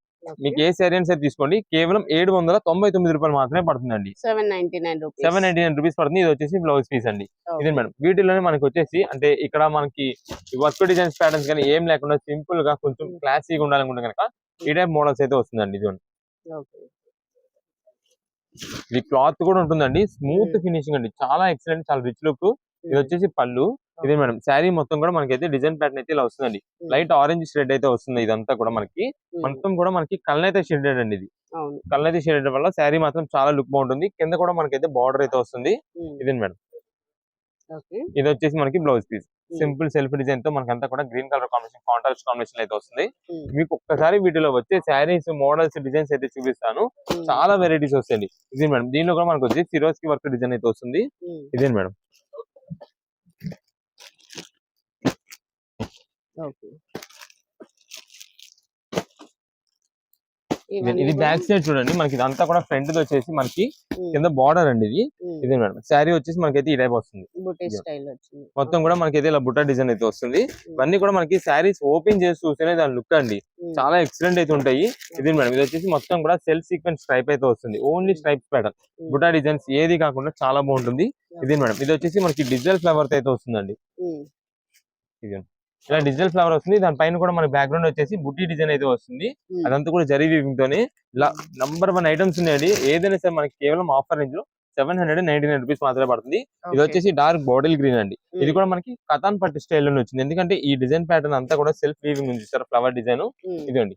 మీకు ఏ శారీ అని తీసుకోండి. కేవలం ఏడు వందల తొంభై తొమ్మిది రూపాయలు మాత్రమే పడుతుందండి. Seven ninety nine rupees seven ninety nine rupees పడుతుంది. ఇది వచ్చేసి బ్లౌజ్ పీస్ అండి. ఇదే మేడం వీటిలోనే మనకి వచ్చేసి అంటే ఇక్కడ మనకి వర్క్ డిజైన్స్ ప్యాటర్న్స్ కానీ ఏం లేకుండా సింపుల్గా కొంచెం క్లాసీగా ఉండాలనుకుంటే కనుక ఈ టైప్ మోడల్స్ అయితే వస్తుందండి ఇది ఇది క్లాత్ కూడా ఉంటుందండి. స్మూత్. ఫినిషింగ్ అండి. చాలా ఎక్సలెంట్ చాలా రిచ్ లుక్. ఇది వచ్చేసి పళ్ళు. ఇదే మేడం. శారీ మొత్తం కూడా మనకైతే డిజైన్ ప్యాటర్న్ అయితే ఇలా వస్తుందండి. లైట్ ఆరెంజ్ షేడ్ అయితే వస్తుంది ఇదంతా కూడా మనకి. మొత్తం కూడా మనకి కళ్ళనైతే షేడెడ్ అండి ఇది. కళ్ళనైతే షేడెడ్ వల్ల శారీ మాత్రం చాలా లుక్ బాగుంటుంది. కింద కూడా మనకైతే బార్డర్ అయితే వస్తుంది. ఇదే మేడం. ఇది వచ్చేసి మనకి బ్లౌజ్ పీస్. సింపుల్ సెల్ఫ్ డిజైన్తో మనకంతా కూడా green colour combination contrast combination అయితే వస్తుంది. మీకు ఒక్కసారి వీటిలో వచ్చే శారీస్ మోడల్స్ డిజైన్స్ అయితే చూపిస్తాను. చాలా వెరైటీస్ వస్తాయండి. ఇది మేడం దీనిలో కూడా మనకు వచ్చి సిరోస్కి వర్క్ డిజైన్ అయితే వస్తుంది. ఇదే మేడం. ఓకే. ఇది- ఇది బ్యాక్ సైడ్ చూడండి. మనకి ఇదంతా కూడా ఫ్రంట్ వచ్చేసి మనకి కింద బార్డర్ అండి ఇది. ఇదే మేడం? శారీ వచ్చేసి మనకైతే ఈ టైప్ వస్తుంది. ఇది. మొత్తం కూడా మనకైతే ఇలా బుట్ట డిజైన్ అయితే వస్తుంది. ఇవన్నీ కూడా మనకి శారీస్ ఓపెన్ చేసి చూస్తేనే దాని లుక్ అండి. చాలా ఎక్సలెంట్ అయితే ఉంటాయి. ఇది మేడం? ఇది వచ్చేసి మొత్తం కూడా సెల్ఫ్ సీక్వెన్స్ స్ట్రైప్ అయితే వస్తుంది. ఓన్లీ స్ట్రైప్ ప్యాటర్న్ బుటా డిజైన్స్ ఏది కాకుండా చాలా బాగుంటుంది. ఇది మేడం? ఇది వచ్చేసి మనకి డిజిటల్ ఫ్లవర్ అయితే వస్తుందండి. ఇలా డిజిటల్ ఫ్లవర్ వస్తుంది. దాని పైన కూడా మన బ్యాక్గ్రౌండ్ వచ్చేసి బుట్టి డిజైన్ అయితే వస్తుంది. అదంతా కూడా జరీ వీవింగ్ తోనే ఇలా నంబర్ వన్ ఐటమ్స్ ఉన్నాయండి. ఏదైనా సరే మనకి కేవలం ఆఫర్ రేంజ్లో seven hundred ninety nine rupees మాత్రమే పడుతుంది. ఇది వచ్చేసి డార్క్ బాటిల్ గ్రీన్ అండి. ఇది కూడా మనకి కథాన్ పట్టు స్టైల్లో వచ్చింది. ఎందుకంటే ఈ డిజైన్ ప్యాటర్న్ అంతా కూడా సెల్ఫ్ వీవింగ్ ఉంది సార్ ఫ్లవర్ డిజైన్ ఇదండి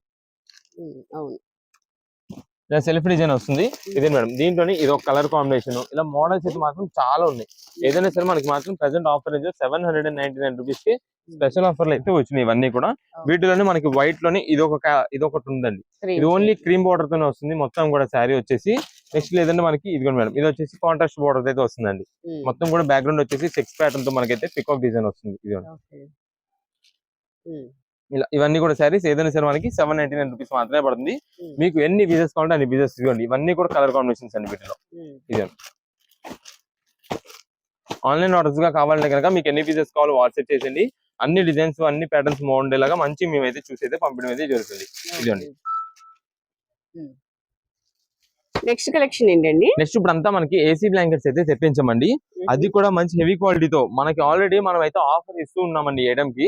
అవును. ఇలా సెల్ఫ్ డిజైన్ వస్తుంది. ఇదే మేడం. దీంట్లోని ఇది ఒక కలర్ కాంబినేషన్. ఇలా మోడల్స్ అయితే మాత్రం చాలా ఉన్నాయి. ఏదైనా సరే మనకి మాత్రం present offer range seven hundred and ninety nine రూపీస్కి స్పెషల్ ఆఫర్లు అయితే వచ్చినాయి ఇవన్నీ కూడా. వీటిలోనే మనకి వైట్లోని ఇది ఒక ఇది ఒకటి ఉందండి. ఇది ఓన్లీ క్రీమ్ బార్డర్ తోనే వస్తుంది. మొత్తం కూడా శారీ వచ్చేసి నెక్స్ట్ లేదంటే మనకి ఇది కూడా మేడం. ఇది వచ్చేసి కాంట్రాస్ట్ బార్డర్ అయితే వస్తుందండి. మొత్తం కూడా బ్యాక్గ్రౌండ్ వచ్చేసి సెక్స్ ప్యాటర్న్తో మనకైతే పికాక్ డిజైన్ వస్తుంది. ఇది. ఇలా ఇవన్నీ కూడా శారీస్ ఏదైనా సరే మనకి సెవెన్ నైన్టీ నైన్ రూపీస్ మాత్రమే పడుతుంది. మీకు ఎన్ని పీసెస్ కావాలంటే అన్ని పీసెస్ ఇవ్వండి ఇవన్నీ కూడా కలర్ కాంబినేషన్స్ అండి వీటిలో. ఆన్లైన్ ఆర్డర్స్గా కావాలంటే కనుక మీకు ఎన్ని పీసెస్ కావాలో వాట్సాప్ చేసేయండి. అన్ని డిజైన్స్ అన్ని ప్యాటర్న్స్ బాగుండేలాగా మంచి మేమైతే చూసి అయితే పంపడం అయితే జరుగుతుంది. ఇదిగోండి. నెక్స్ట్ కలెక్షన్ ఏంటండి? నెక్స్ట్ ఇప్పుడు అంతా మనకి ఏసీ బ్లాంకెట్స్ అయితే తెప్పించమండి. అది కూడా మంచి హెవీ క్వాలిటీతో మనకి ఆల్రెడీ మనం అయితే ఆఫర్ ఇస్తూ ఉన్నామండి ఐటమ్కి.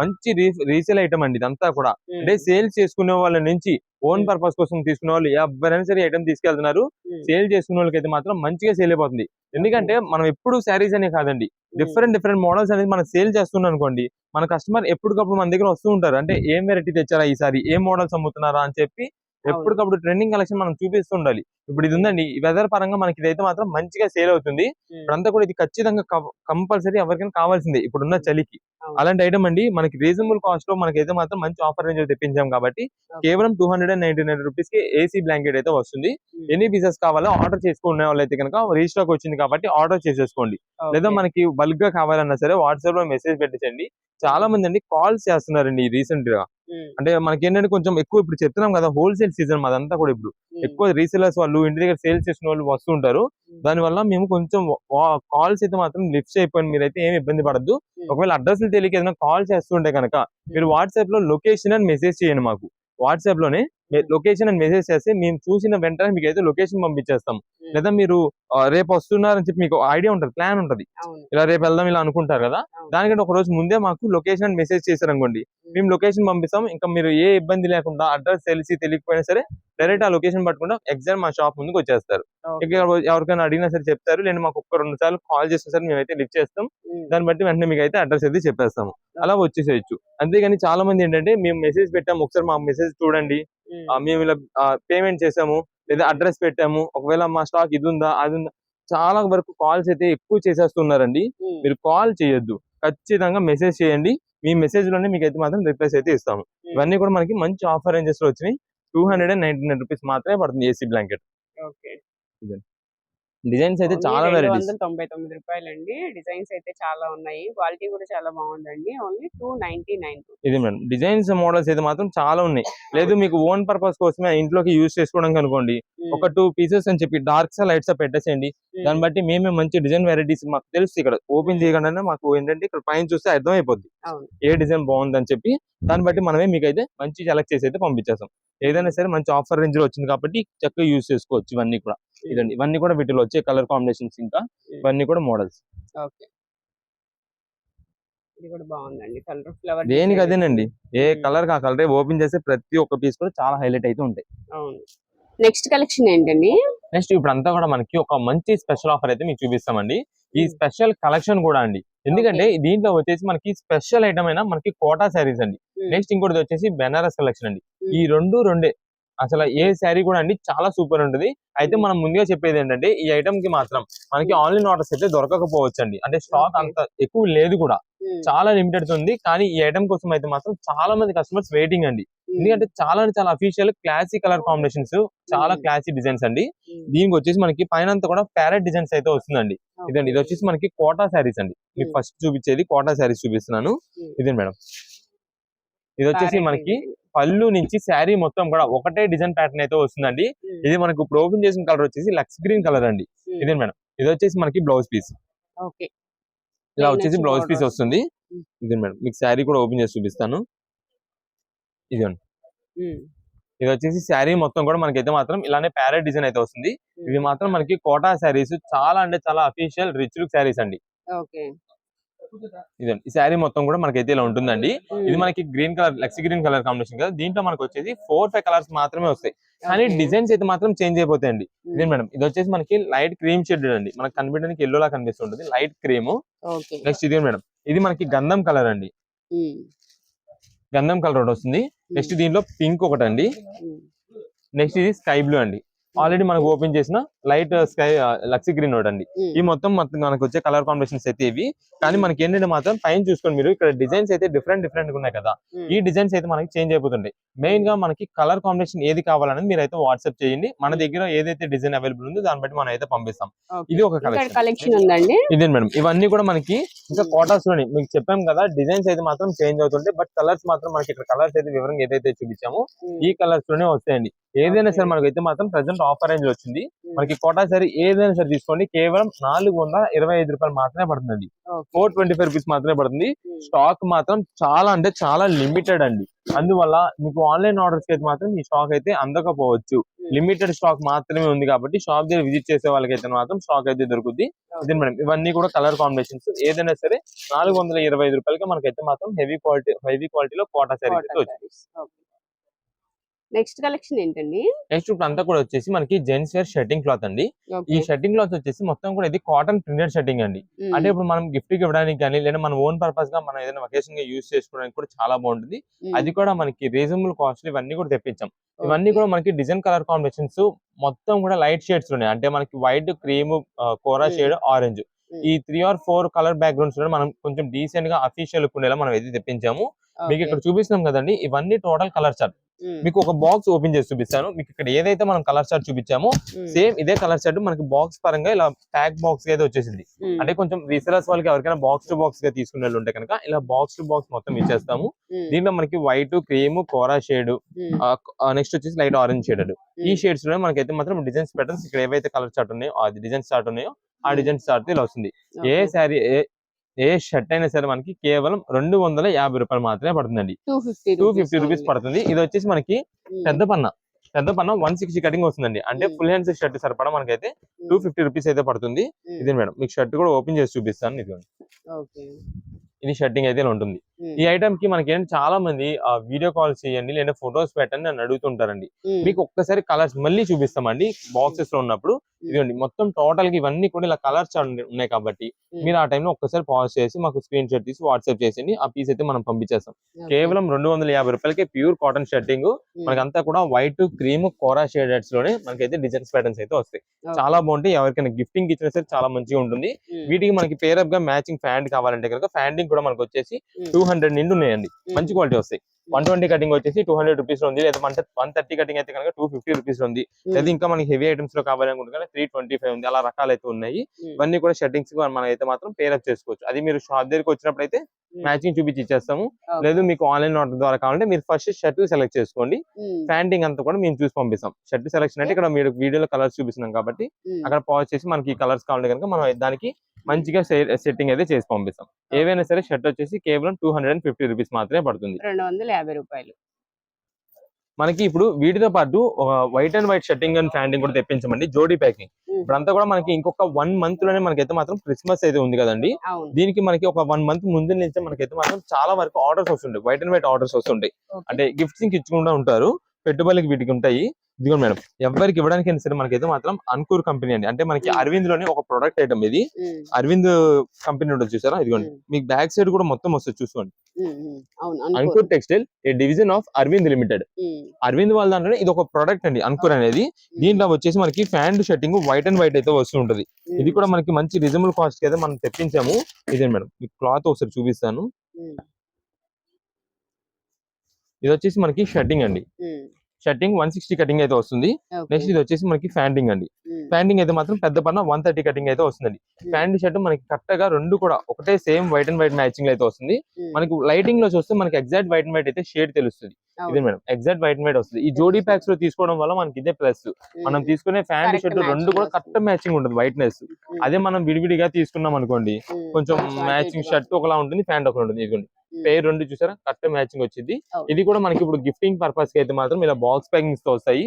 మంచి రీసేల్ ఐటమ్ అండి ఇదంతా కూడా. అంటే సేల్స్ చేసుకునే వాళ్ళ నుంచి ఓన్ పర్పస్ కోసం తీసుకునే వాళ్ళు ఎవరైనా సరే ఐటమ్ తీసుకెళ్తున్నారు సేల్ చేసుకునే వాళ్ళకి అయితే మాత్రం మంచిగా సేల్ అయిపోతుంది. ఎందుకంటే మనం ఎప్పుడు శారీస్ అనే కాదండి. డిఫరెంట్ డిఫరెంట్ మోడల్స్ అనేది మనం సేల్ చేస్తున్నాం అనుకోండి మన కస్టమర్ ఎప్పటికప్పుడు మన దగ్గర వస్తూ ఉంటారు. అంటే ఏం వెరైటీ తెచ్చారా ఈసారి? ఏం మోడల్స్ అమ్ముతున్నారా అని చెప్పి ఎప్పటికప్పుడు ట్రెండింగ్ కలెక్షన్ మనం చూపిస్తూ ఉండాలి. ఇప్పుడు ఇది ఉందండి వెదర్ పరంగా మనకి ఇదైతే మాత్రం మంచిగా సేల్ అవుతుంది. ఇప్పుడంతా కూడా ఇది ఖచ్చితంగా కంపల్సరీ ఎవరికైనా కావాల్సిందే. ఇప్పుడున్న చలికి. అలాంటి ఐటమ్ అండి మనకి రీజనబుల్ కాస్ట్లో మనకైతే మాత్రం మంచి ఆఫర్ రేంజ్ తెప్పించాం కాబట్టి కేవలం two hundred and ninety nine రూపీస్కి ఏసీ బ్లాంకెట్ అయితే వస్తుంది. ఎన్ని పీసెస్ కావాలో ఆర్డర్ చేసుకునే వాళ్ళైతే కనుక రీస్టాక్ వచ్చింది కాబట్టి ఆర్డర్ చేసేసుకోండి. లేదా మనకి బల్క్గా కావాలన్నా సరే వాట్సాప్లో మెసేజ్ పెట్టించండి చాలా మంది అండి కాల్స్ చేస్తున్నారండి రీసెంట్గా. అంటే మనకి ఏంటంటే కొంచెం ఎక్కువ ఇప్పుడు చెప్తున్నాం కదా హోల్సేల్ సీజన్ మాదంతా కూడా ఇప్పుడు. ఎక్కువ రీసెలర్స్ వాళ్ళు ఇంటి దగ్గర సేల్స్ చేసిన వాళ్ళు వస్తుంటారు. దాని వల్ల మేము కొంచెం కాల్స్ అయితే మాత్రం లిఫ్ట్ అయిపోయింది మీరైతే ఏమి ఇబ్బంది పడద్దు. ఒకవేళ అడ్రస్ తెలియక ఏదైనా కాల్ చేస్తుంటే కనుక మీరు వాట్సాప్లో లొకేషన్ అని మెసేజ్ చేయండి మాకు. వాట్సాప్లోనే లొకేషన్ అని మెసేజ్ చేస్తే మేము చూసిన వెంటనే మీకు అయితే లొకేషన్ పంపించేస్తాం లేదా మీరు రేపు వస్తున్నారని చెప్పి మీకు ఐడియా ఉంటుంది ప్లాన్ ఉంటుంది. ఇలా రేపు వెళ్దాం ఇలా అనుకుంటారు కదా. దానికంటే ఒక రోజు ముందే మాకు లొకేషన్ అని మెసేజ్ చేశారు అనుకోండి మేము లొకేషన్ పంపిస్తాం. ఇంకా మీరు ఏ ఇబ్బంది లేకుండా అడ్రస్ తెలిసి తెలియకపోయినా సరే డైరెక్ట్ ఆ లొకేషన్ పట్టుకుంటా. ఎగ్జాక్ట్ మా షాప్ ముందుకు వచ్చేస్తారు. ఎవరికైనా అడిగినా సరే చెప్తారు. నేను మాకు ఒక్క రెండు సార్లు కాల్ చేస్తే సరే మేమైతే లిఫ్ట్ చేస్తాం. దాన్ని బట్టి వెంటనే మీకు అయితే అడ్రస్ అయితే చెప్పేస్తాము. అలా వచ్చేసేయచ్చు. అంతేగాని చాలా మంది ఏంటంటే మేము మెసేజ్ పెట్టాము. ఒకసారి మా మెసేజ్ చూడండి. మేము ఇలా పేమెంట్ చేసాము లేదా అడ్రస్ పెట్టాము ఒకవేళ మా స్టాక్ ఇది ఉందా అది ఉందా చాలా వరకు కాల్స్ అయితే ఎక్కువ చేసేస్తున్నారండి. మీరు కాల్ చేయొద్దు ఖచ్చితంగా మెసేజ్ చేయండి. మీ మెసేజ్లోనే మీకు అయితే మాత్రం రిప్లైస్ అయితే ఇస్తాము. ఇవన్నీ కూడా మనకి మంచి ఆఫర్ రేంజెస్లో వచ్చినాయి. Two hundred and ninety nine rupees మాత్రమే పడుతుంది ఏసీ బ్లాంకెట్ ఓకే. డిజైన్స్ అయితే చాలా వెరైటీస్ తొంభై తొమ్మిది రూపాయలండి. డిజైన్స్ అయితే చాలా ఉన్నాయి. క్వాలిటీ కూడా చాలా బాగుందండి. ఓన్లీ టూ నైన్టీ నైన్ ఇది మేడం. డిజైన్స్ మోడల్స్ అయితే మాత్రం చాలా ఉన్నాయి. లేదు మీకు ఓన్ పర్పస్ కోసమే ఇంట్లోకి యూజ్ చేసుకోవడానికి అనుకోండి. ఒక టూ పీసెస్ అని చెప్పి డార్క్స్ లైట్స్ పెట్టేసేయండి. దాన్ని బట్టి మేమే మంచి డిజైన్ వెరైటీస్ మాకు తెలుసు ఇక్కడ. ఓపెన్ చేయకుండానే మాకు ఏంటంటే ఇక్కడ పైన చూస్తే అర్థమైపోద్ది. అవును. ఏ డిజైన్ బాగుందని చెప్పి దాన్ని బట్టి మనమే మీకు అయితే మంచి సెలెక్ట్ చేసి అయితే పంపించేస్తాం. ఏదైనా సరే మంచి ఆఫర్ రేంజ్లో వచ్చింది కాబట్టి చక్కగా యూజ్ చేసుకోవచ్చు ఇవన్నీ కూడా. ఇదండి. ఇవన్నీ కూడా వీటిలో వచ్చే కలర్ కాంబినేషన్స్ ఇంకా ఇవన్నీ కూడా మోడల్స్. దేనికి అదేనండి. ఏ. కలర్ కా కలర్ ఓపెన్ చేస్తే ప్రతి ఒక్క పీస్ కూడా చాలా హైలైట్ అయితే ఉంటాయి. నెక్స్ట్ కలెక్షన్ ఏంటండి? నెక్స్ట్ ఇప్పుడు అంతా కూడా మనకి ఒక మంచి స్పెషల్ ఆఫర్ అయితే మీకు చూపిస్తామండి. ఈ. స్పెషల్ కలెక్షన్ కూడా అండి. ఎందుకంటే దీంట్లో వచ్చేసి మనకి స్పెషల్ ఐటమ్ అయినా మనకి కోటా శారీస్ అండి. నెక్స్ట్ ఇంకోటి వచ్చేసి బెనారస్ కలెక్షన్ అండి. ఈ రెండు రెండే అసలు ఏ శారీ కూడా అండి చాలా సూపర్ ఉంటుంది అయితే మనం ముందుగా చెప్పేది ఏంటంటే ఈ ఐటమ్కి మాత్రం మనకి ఆన్లైన్ ఆర్డర్స్ అయితే దొరకకపోవచ్చు అండి అంటే స్టాక్. అంత ఎక్కువ లేదు కూడా ఉమ్. చాలా లిమిటెడ్ ఉంది కానీ ఈ ఐటమ్ కోసం అయితే మాత్రం చాలా మంది కస్టమర్స్ వెయిటింగ్ అండి ఉమ్. ఎందుకంటే చాలా చాలా అఫీషియల్ క్లాసీ కలర్ కాంబినేషన్స్ చాలా Hmm. క్లాసీ డిజైన్స్ అండి. దీనికి వచ్చేసి మనకి పైన అంతా కూడా ప్యారెట్ డిజైన్స్ అయితే వస్తుందండి ఇదండి ఇది వచ్చేసి మనకి కోటా శారీస్ అండి మీకు Hmm. ఫస్ట్ చూపించేది కోటా శారీస్ చూపిస్తున్నాను Hmm. ఇదే మేడం ఇది వచ్చేసి మనకి. పళ్ళు నుంచి శారీ మొత్తం కూడా ఒకటే డిజైన్ ప్యాటర్న్ అయితే వస్తుందండి. ఇది మనకు ఇప్పుడు ఓపెన్ చేసిన కలర్ వచ్చేసి లక్స్ గ్రీన్ కలర్ అండి. ఇదే మేడం. ఇది వచ్చేసి మనకి బ్లౌజ్ పీస్. ఇలా వచ్చేసి వచ్చి బ్లౌజ్ పీస్ వస్తుంది. ఇదే మేడం. మీకు శారీ కూడా ఓపెన్ చేసి చూపిస్తాను. ఉమ్. ఇది వచ్చేసి శారీ మొత్తం కూడా మనకైతే మాత్రం ఇలానే ప్యారెట్ డిజైన్ అయితే వస్తుంది. ఇది మాత్రం మనకి కోటా శారీస్ చాలా అంటే చాలా అఫీషియల్ రిచ్ లుక్ శారీస్ అండి. ఇదండి ఈ శారీ మొత్తం కూడా మనకైతే ఇలా ఉంటుందండి. ఇది మనకి గ్రీన్ కలర్ లక్సీ గ్రీన్ కలర్ కాంబినేషన్ కదా. దీంట్లో మనకు వచ్చేసి ఫోర్ ఫైవ్ కలర్స్ మాత్రమే వస్తాయి. కానీ. డిజైన్స్ అయితే మాత్రం చేంజ్ అయిపోతాయండి. ఇదే మేడం? ఇది వచ్చేసి మనకి లైట్ క్రీమ్ షెడ్ అండి. మనకు కనిపించడానికి ఎల్లో లా కనిపిస్తుంటుంది. Light cream. నెక్స్ట్ ఇదే మేడం? ఇది మనకి గంధం కలర్ అండి. గంధం కలర్ ఒకటి వస్తుంది. నెక్స్ట్ దీనిలో పింక్ ఒకటి అండి. నెక్స్ట్ ఇది స్కై బ్లూ అండి. ఆల్రెడీ మనకు ఓపెన్ చేసిన లైట్ స్కై లక్సీ గ్రీన్ ఒకటి అండి. ఉమ్. ఈ మొత్తం మొత్తం మనకు వచ్చే కలర్ కాంబినేషన్స్ అయితే ఇవి. కానీ మనకి ఏంటంటే మాత్రం పైన చూసుకోండి మీరు ఇక్కడ డిజైన్స్ అయితే డిఫరెంట్ డిఫరెంట్ ఉన్నాయి కదా. ఈ డిజైన్స్ అయితే మనకి చేంజ్ అయిపోతుంటాయి. మెయిన్గా మనకి కలర్ కాంబినేషన్ ఏది కావాలనేది మీరు అయితే వాట్సాప్ చేయండి. మన దగ్గర ఏదైతే డిజైన్ అవైలబుల్ ఉందో దాన్ని బట్టి మనం అయితే పంపిస్తాం. ఇది ఒక కలెక్షన్ ఇదే మేడం. ఇవన్నీ కూడా మనకి ఇంకా కోటాస్లోని. మీకు చెప్పాం కదా డిజైన్స్ అయితే మాత్రం చేంజ్ అవుతుంటాయి. బట్ కలర్స్ మాత్రం మనకి ఇక్కడ కలర్స్ అయితే వివరంగా ఏదైతే చూపించామో. ఈ కలర్స్లోనే వస్తాయండి. ఏదైనా. సరే మనకైతే మాత్రం ప్రెసెంట్ ఆఫర్ రేంజ్ వచ్చింది. మనకి కోటా సరే ఏదైనా సరే తీసుకోండి కేవలం నాలుగు వందల ఇరవై ఐదు రూపాయలు మాత్రమే పడుతుందండి okay. Four twenty five rupees మాత్రమే పడుతుంది. స్టాక్ మాత్రం చాలా అంటే చాలా లిమిటెడ్ అండి అందువల్ల మీకు ఆన్లైన్ ఆర్డర్స్ అయితే మాత్రం ఈ స్టాక్ అయితే అందకపోవచ్చు. లిమిటెడ్ స్టాక్ మాత్రమే ఉంది కాబట్టి షాప్ దగ్గర విజిట్ చేసే వాళ్ళకైతే మాత్రం స్టాక్ అయితే దొరుకుతుంది ఇదే మేడం ఇవన్నీ కూడా కలర్ కాంబినేషన్స్ ఏదైనా సరే నాలుగు వందల ఇరవై ఐదు రూపాయలకి మనకైతే మాత్రం హెవీ క్వాలిటీ హెవీ క్వాలిటీలో కోటా అయితే Cotton వచ్చింది. నెక్స్ట్ కలెక్షన్ ఏంటండి నెక్స్ట్ ఇప్పుడు అంతా కూడా వచ్చేసి మనకి జెంట్స్ వేర్ షర్టింగ్ క్లాత్ అండి ఈ. షర్టింగ్ క్లాత్ వచ్చేసి మొత్తం కూడా ఇది కాటన్ ప్రింటెడ్ షర్టింగ్ అండి. అంటే ఇప్పుడు మనం గిఫ్ట్కి ఇవ్వడానికి కానీ లేదా మన ఓన్ పర్పస్గా మనం ఏదైనా వెకేషన్గా యూస్ చేసుకోవడానికి కూడా చాలా బాగుంటుంది. అది కూడా మనకి రీజనబుల్ కాస్ట్ ఇవన్నీ కూడా తెప్పించాం ఇవన్నీ. కూడా మనకి డిజైన్ కలర్ కాంబినేషన్స్ మొత్తం కూడా లైట్ షేడ్స్ ఉన్నాయి అంటే మనకి white cream kora. Shade orange. ఈ three or four colour backgrounds మనం కొంచెం డీసెంట్గా అఫీషియల్ ఉండేలా మనం అయితే తెప్పించాము మీకు. ఇక్కడ చూపిస్తున్నాం కదండి ఇవన్నీ టోటల్ కలర్ చార్ట్ మీకు ఒక బాక్స్ ఓపెన్ చేసి చూపిస్తాను. మీకు ఇక్కడ ఏదైతే మనం కలర్ చార్ట్ చూపించామో సేమ్ ఇదే కలర్ చార్ట్ మనకి బాక్స్ పరంగా ఇలా ప్యాక్ బాక్స్ అయితే వచ్చేసింది. అంటే కొంచెం రీసెలర్స్ వాళ్ళకి ఎవరికైనా బాక్స్ టు బాక్స్గా తీసుకునే వాళ్ళు ఉంటే కనుక ఇలా బాక్స్ టు బాక్స్ మొత్తం ఇచ్చేస్తాము. దీంట్లో మనకి white cream kora shade next వచ్చేసి లైట్ ఆరెంజ్ షేడ్ ఈ షేడ్స్లో మనకైతే మాత్రం డిజైన్స్ ప్యాటర్న్స్ ఇక్కడ ఏవైతే కలర్ చార్ట్ ఉన్నాయో ఆ డిజైన్ చార్ట్ ఉన్నాయో ఆ డిజైన్ చార్ట్ ఇలా వస్తుంది. ఏ శారీ ఏ షర్ట్ అయినా సరే మనకి కేవలం రెండు వందల యాభై రూపాయలు మాత్రమే పడుతుందండి. Two fifty two fifty rupees పడుతుంది. ఇది వచ్చేసి మనకి పెద్ద పన్న. పెద్ద పన్న వన్ సిక్స్టీ కటింగ్ వస్తుందండి. అంటే. ఫుల్ హ్యాండ్స్ షర్ట్ సరిపడా మనకైతే టూ ఫిఫ్టీ రూపీస్ అయితే పడుతుంది. ఇది మేడం మీకు షర్ట్ కూడా ఓపెన్ చేసి చూపిస్తాను. ఇది ఇది షర్టింగ్ అయితే ఉంటుంది. ఈ ఐటమ్కి మనకి ఏంటి చాలా మంది వీడియో కాల్స్ చేయండి లేదా ఫొటోస్ పెట్టండి నన్ను అడుగుతుంటారండి. మీకు ఒక్కసారి కలర్స్ మళ్ళీ చూపిస్తామండి బాక్సెస్లో ఉన్నప్పుడు. ఇదిగోండి మొత్తం టోటల్గా ఇవన్నీ కూడా ఇలా కలర్స్ ఉన్నాయి కాబట్టి మీరు ఆ టైంలో ఒక్కసారి పాజ్ చేసి మాకు స్క్రీన్ షాట్ తీసి వాట్సాప్ చేసి ఆ పీస్ అయితే మనం పంపించేస్తాం. కేవలం రెండు వందల యాభై రూపాయలకి ప్యూర్ కాటన్ షర్టింగ్ మనకంతా కూడా వైట్ క్రీమ్ కోరా షేడెడ్స్లోనే మనకైతే డిజైన్స్ ప్యాటర్న్స్ అయితే వస్తాయి. చాలా బాగుంటాయి ఎవరికైనా గిఫ్టింగ్ ఇచ్చినా సరే చాలా మంచిగా ఉంటుంది. వీటికి మనకి పేరప్గా మ్యాచింగ్ ఫ్యాంట్ కావాలంటే కనుక ఫ్యాండింగ్ కూడా మనకు వచ్చేసి టూ హండ్రెడ్ నిండి ఉన్నాయండి. మంచి క్వాలిటీ వస్తాయి. వన్ ట్వంటీ కటింగ్ వచ్చేసి టూ హండ్రెడ్ రూపీస్ ఉంది. లేదా వన్ వన్ థర్టీ కటింగ్ అయితే కనుక టూ ఫిఫ్టీ రూపీస్ ఉంది. లేదా ఇంకా మనకి హెవీ ఐటమ్స్లో కావాలనుకుంటే త్రీ ట్వంటీ ఫైవ్ ఉంది. అలా రకాలు అయితే ఉన్నాయి. ఇవన్నీ కూడా షర్టింగ్స్ మనం అయితే మాత్రం పేరప్ చేసుకోవచ్చు. అది మీరు షాప్ దగ్గరికి వచ్చినప్పుడు అయితే మ్యాచింగ్ చూపించి ఇచ్చేస్తాము. లేదు మీకు ఆన్లైన్ ఆర్డర్ ద్వారా కావాలంటే మీరు ఫస్ట్ షర్ట్ సెలెక్ట్ చేసుకోండి. ప్యాంటింగ్ అంతా కూడా మేము చూసి పంపిస్తాం. షర్ట్ సెలెక్షన్ అంటే ఇక్కడ మీరు వీడియోలో కలర్స్ చూపిస్తున్నాం కాబట్టి అక్కడ పాజ్ చేసి మనకి కలర్స్ కావాలంటే కనుక మనం దానికి మంచిగా సెట్టింగ్ అయితే చేసి పంపిస్తాం. ఏవైనా సరే షర్ట్ వచ్చేసి కేవలం two hundred and fifty rupees మాత్రమే పడుతుంది. రెండు వందల యాభై రూపాయలు. మనకి ఇప్పుడు వీటితో పాటు white and white shirting and ఫ్యాండింగ్ కూడా తెప్పించమండి జోడీ ప్యాకింగ్. ఇప్పుడంతా కూడా మనకి ఇంకొక వన్ మంత్లోనే మనకైతే మాత్రం క్రిస్మస్ అయితే ఉంది కదండి. దీనికి మనకి ఒక వన్ మంత్ ముందు నుంచే మనకైతే మాత్రం చాలా వరకు ఆర్డర్స్ వస్తుంటాయి వైట్ అండ్ వైట్ ఆర్డర్స్ వస్తుంటాయి. అంటే గిఫ్ట్స్ ఇచ్చుకుంటూ ఉంటారు. పెట్టుబడికి వీటికి ఉంటాయి. ఇదిగో మేడం ఎవరికి ఇవ్వడానికి సరే మనకైతే మాత్రం అన్కూర్ కంపెనీ అండి. అంటే మనకి. అరవింద్లోనే ఒక ప్రొడక్ట్ ఐటమ్ ఇది. అరవింద్ కంపెనీ ఉంటుంది చూసారా? ఇదిగోండి. మీకు బ్యాక్ సైడ్ కూడా మొత్తం వస్తుంది చూసుకోండి. ఉమ్, ఉమ్, అవును అనుకో Ankur textile a division of Arvind limited. Arvind వాళ్ళ దాంట్లోనే ఇది ఒక ప్రొడక్ట్ అండి అంకుర్ అనేది. దీంట్లో వచ్చేసి మనకి pant shirting white and white అయితే వస్తూ ఉంటది. ఇది కూడా మనకి మంచి రీజనబుల్ కాస్ట్కి అయితే మనం తెప్పించాము. ఇదే మేడం ఈ క్లాత్ ఒకసారి చూపిస్తాను. ఇది వచ్చేసి మనకి షర్టింగ్ అండి. ఉమ్, షర్టింగ్ వన్ సిక్స్టీ కటింగ్ అయితే వస్తుంది. నెక్స్ట్ ఇది వచ్చేసి మనకి ఫ్యాండింగ్ అండి. ఫ్యాండింగ్ అయితే మాత్రం పెద్ద పన్న వన్ థర్టీ కటింగ్ అయితే వస్తుందండి. ఉమ్, ఫ్యాంట్ షర్ట్ మనకి కరెక్ట్గా రెండు కూడా ఒకటే same white and white matching అయితే వస్తుంది. మనకి లైటింగ్లో చూస్తే మనకి ఎగ్జాక్ట్ వైట్ అండ్ వైట్ అయితే షేడ్ తెలుస్తుంది. ఇదే madam exact white and white వస్తుంది. ఈ జోడీ ప్యాక్స్లో తీసుకోవడం వల్ల మనకి ఇదే ప్లస్ మనం తీసుకునే ఫ్యాంట్ Correct షర్ట్ రెండు కూడా వస్తుంది. కరెక్ట్ మ్యాచింగ్ ఉంటుంది వైట్నెస్ అదే మనం విడివిడిగా తీసుకున్నాం అనుకోండి కొంచెం మ్యాచింగ్. షర్ట్ ఒకలా ఉంటుంది ప్యాంట్ ఒకలా ఉంటుంది. ఇదిగోండి. పేరు రెండు చూసారా? కరెక్ట్ మ్యాచింగ్ వచ్చింది. ఇది కూడా మనకి ఇప్పుడు గిఫ్టింగ్ పర్పస్కి అయితే మాత్రం ఇలా బాక్స్ ప్యాకింగ్స్తో వస్తాయి.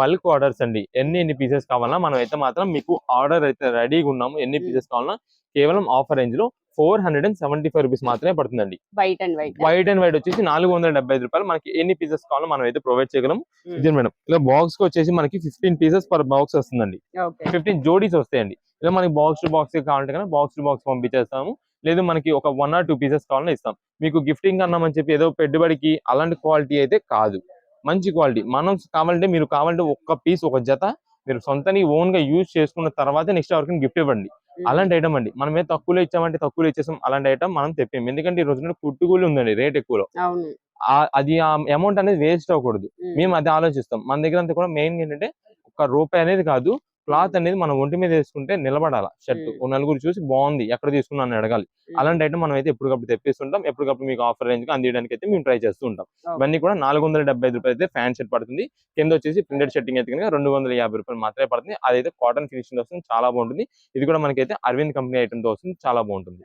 బల్క్ ఆర్డర్స్ అండి. ఎన్ని ఎన్ని పీసెస్ కావాలన్నా మనం అయితే మాత్రం మీకు ఆర్డర్ అయితే రెడీగా ఉన్నాము. ఎన్ని. పీసెస్ కావాలన్నా కేవలం ఆఫర్ రేంజ్లో four hundred and seventy five rupees మాత్రమే పడుతుందండి. White and white white and white వచ్చేసి నాలుగు వందల డెబ్బై ఐదు రూపాయలు మనకి ఎన్ని పీసెస్ కావాలో మనం అయితే ప్రొవైడ్ చేయగలం. ఇదే మేడం. ఇలా బాక్స్కి వచ్చేసి మనకి ఫిఫ్టీన్ పీసెస్ పర్ బాక్స్ వస్తుందండి. ఫిఫ్టీన్ జోడీస్ వస్తాయండి. ఇలా మనకి బాక్స్ టు బాక్స్ కావాలంటే కనుక బాక్స్ టు బాక్స్ పంపించేస్తాము. లేదు మనకి ఒక వన్ ఆర్ టూ పీసెస్ కావాలని ఇస్తాం. మీకు గిఫ్టింగ్ అన్నామని చెప్పి ఏదో పెట్టుబడికి అలాంటి క్వాలిటీ అయితే కాదు. మంచి క్వాలిటీ మనం కావాలంటే మీరు కావాలంటే ఒక్క పీస్ ఒక జత మీరు సొంతని ఓన్గా యూజ్ చేసుకున్న తర్వాత నెక్స్ట్ ఎవరికైనా గిఫ్ట్ ఇవ్వండి. అలాంటి ఐటమ్ అండి. మనం ఏ తక్కువలో ఇచ్చామంటే తక్కువలో ఇచ్చేసాం అలాంటి ఐటమ్ మనం తెప్పాం ఎందుకంటే ఈ రోజున కుట్టుకూలి ఉందండి రేట్ ఎక్కువలో. అది ఆ అమౌంట్ అనేది వేస్ట్ అవ్వకూడదు. ఉమ్, మేము అది ఆలోచిస్తాం. మన దగ్గర అంతా కూడా మెయిన్ ఏంటంటే ఒక రూపాయి అనేది కాదు క్లాత్ అనేది మనం ఒంటి మీద వేసుకుంటే నిలబడాల షర్ట్. నలుగురు చూసి బాగుంది. ఎక్కడ తీసుకున్నా అని అడగాలి. అలాంటి ఐటమ్ మనం అయితే ఎప్పటికప్పుడు తెప్పిస్తుంటాం. ఎప్పటికప్పుడు మీకు ఆఫర్ రేంజ్గా అందించడానికి అయితే మేము ట్రై చేస్తూ ఉంటాం. ఇవన్నీ కూడా నాలుగు వందల డెబ్బై ఐదు రూపాయలు అయితే ఫ్యాన్ షర్ట్ పడుతుంది. కింద వచ్చేసి ప్రింటెడ్ షర్టింగ్ అయితే కనుక రెండు వందల యాభై రూపాయలు మాత్రమే పడుతుంది. అదైతే కాటన్ ఫినిషింగ్ వస్తుంది. చాలా బాగుంటుంది. ఇది కూడా మనకైతే అరవింద్ కంపెనీ ఐటమ్తో వస్తుంది. చాలా బాగుంటుంది.